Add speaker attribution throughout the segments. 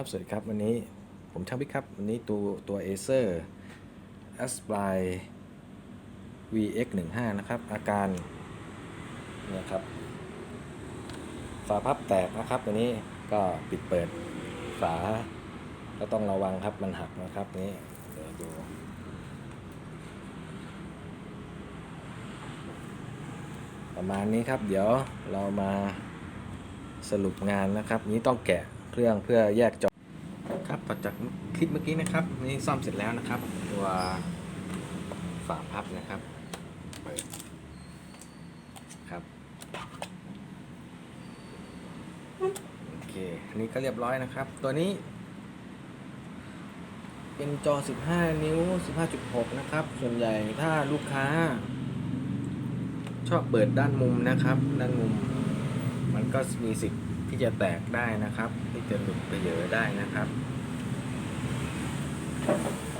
Speaker 1: ครับ สวัสดีครับ วันนี้ผมช่างพิกครับ วันนี้ตัวตัว Acer Aspire VX 1 5 นะครับ อาการเนี่ยครับฝาพับแตกนะครับตัวนี้ก็ปิดเปิดฝา ก็ต้องระวังครับมันหักนะครับนี้เดี๋ยวดูประมาณนี้ครับ เดี๋ยวเรามาสรุปงานนะครับ นี้ต้องแกะเครื่องเพื่อแยกจอ ครับต่อจากคลิปเมื่อกี้นะครับนี่ซ่อมเสร็จแล้วนะครับ ตัวฝาพับนะครับเปิดครับโอเคอันนี้ก็เรียบร้อยนะครับ ตัวนี้ เป็นจอ 15 นิ้ว 15.6 นะครับ ส่วนใหญ่ถ้าลูกค้า ชอบเปิดด้านมุมนะครับ ด้านมุม มันก็มีสิทธิ์ที่จะแตกได้นะครับ ที่จะหลุดไปเยอะได้นะครับ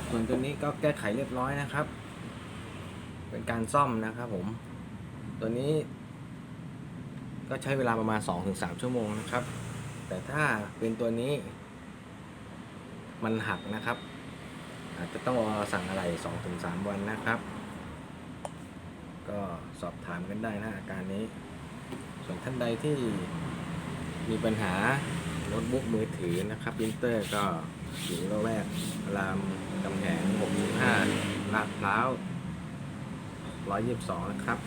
Speaker 1: ส่วนตัวนี้ก็แก้ไขเรียบร้อยนะครับ เป็นการซ่อมนะครับผม ตัวนี้ ก็ใช้เวลาประมาณ 2-3 ชั่วโมงนะครับ แต่ถ้าเป็นตัวนี้ มันหักนะครับ อาจจะต้องรอสั่งอะไร 2-3 วันนะครับ ก็สอบถามกันได้นะอาการนี้ ส่วนท่านใดที่มีปัญหา โน้ตบุ๊กมือถือนะครับปรินเตอร์ก็อยู่ระแวกรามกำแหง65ลาดพร้าว122 นะครับ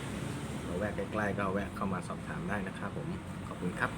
Speaker 1: ระแวกใกล้ๆก็แวะเข้ามาสอบถามได้นะครับผม ขอบคุณครับ